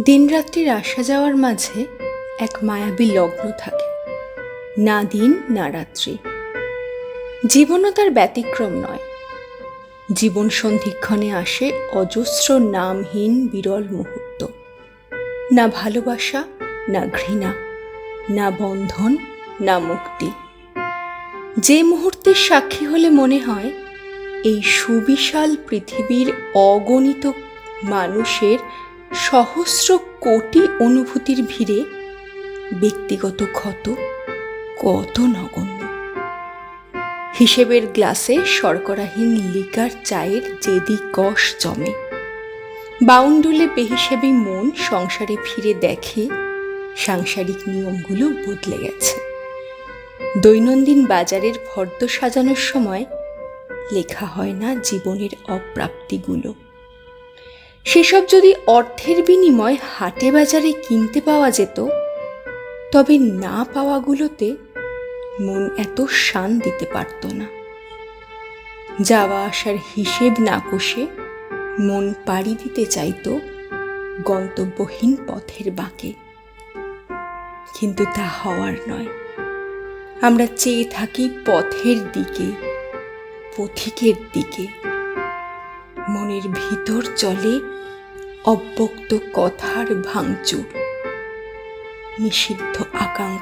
দিনরাত্রির আসা যাওয়ার মাঝে এক মায়াবী লগ্ন থাকে। না দিন, না রাত্রি। জীবনও তার ব্যতিক্রম নয়। জীবন সন্ধিক্ষণে আসে অজস্র নামহীন বিরল মুহূর্ত। না ভালোবাসা, না ঘৃণা, না বন্ধন, না মুক্তি। যে মুহূর্তের সাক্ষী হলে মনে হয়, এই সুবিশাল পৃথিবীর অগণিত মানুষের সহস্র কোটি অনুভূতির ভিড়ে ব্যক্তিগত ক্ষত কত নগণ্য। হিসেবের গ্লাসে শর্করাহীন লিকার চায়ের যেদি কষ জমে। বাউন্ডুলে বেহিসেবি মন সংসারে ফিরে দেখে সাংসারিক নিয়মগুলো বদলে গেছে। দৈনন্দিন বাজারের ফর্দ সাজানোর সময় লেখা হয় না জীবনের অপ্রাপ্তিগুলো। সেসব যদি অর্থের বিনিময় হাটে বাজারে কিনতে পাওয়া যেত, তবে না পাওয়াগুলোতে মন এত শান দিতে পারত না। যাওয়া আসার হিসেব না কষে মন পাড়ি দিতে চাইতো গন্তব্যহীন পথের বাঁকে। কিন্তু তা হওয়ার নয়। আমরা চেয়ে থাকি পথের দিকে, পথিকের দিকে। মনের ভিতর চলে অব্যক্ত কথার ভাঙচুর নিষিদ্ধ আকাঙ্ক্ষার অনু